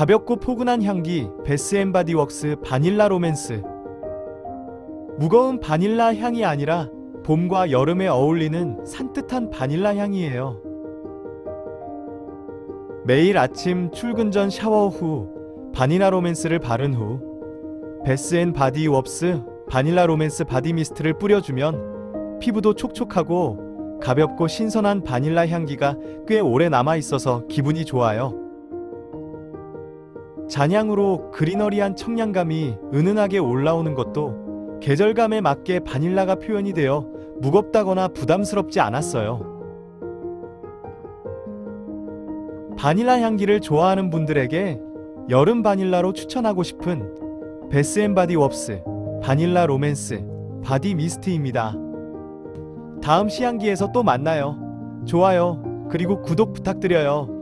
가볍고 포근한 향기 베스앤바디웍스 바닐라 로맨스 무거운 바닐라 향이 아니라 봄과 여름에 어울리는 산뜻한 바닐라 향이에요. 매일 아침 출근 전 샤워 후 바닐라 로맨스를 바른 후 베스앤바디웍스 바닐라 로맨스 바디 미스트를 뿌려주면 피부도 촉촉하고 가볍고 신선한 바닐라 향기가 꽤 오래 남아 있어서 기분이 좋아요. 잔향으로 그리너리한 청량감이 은은하게 올라오는 것도 계절감에 맞게 바닐라가 표현이 되어 무겁다거나 부담스럽지 않았어요. 바닐라 향기를 좋아하는 분들에게 여름 바닐라로 추천하고 싶은 베스앤바디 웍스 바닐라 로맨스 바디 미스트입니다. 다음 시향기에서 또 만나요. 좋아요. 그리고 구독 부탁드려요.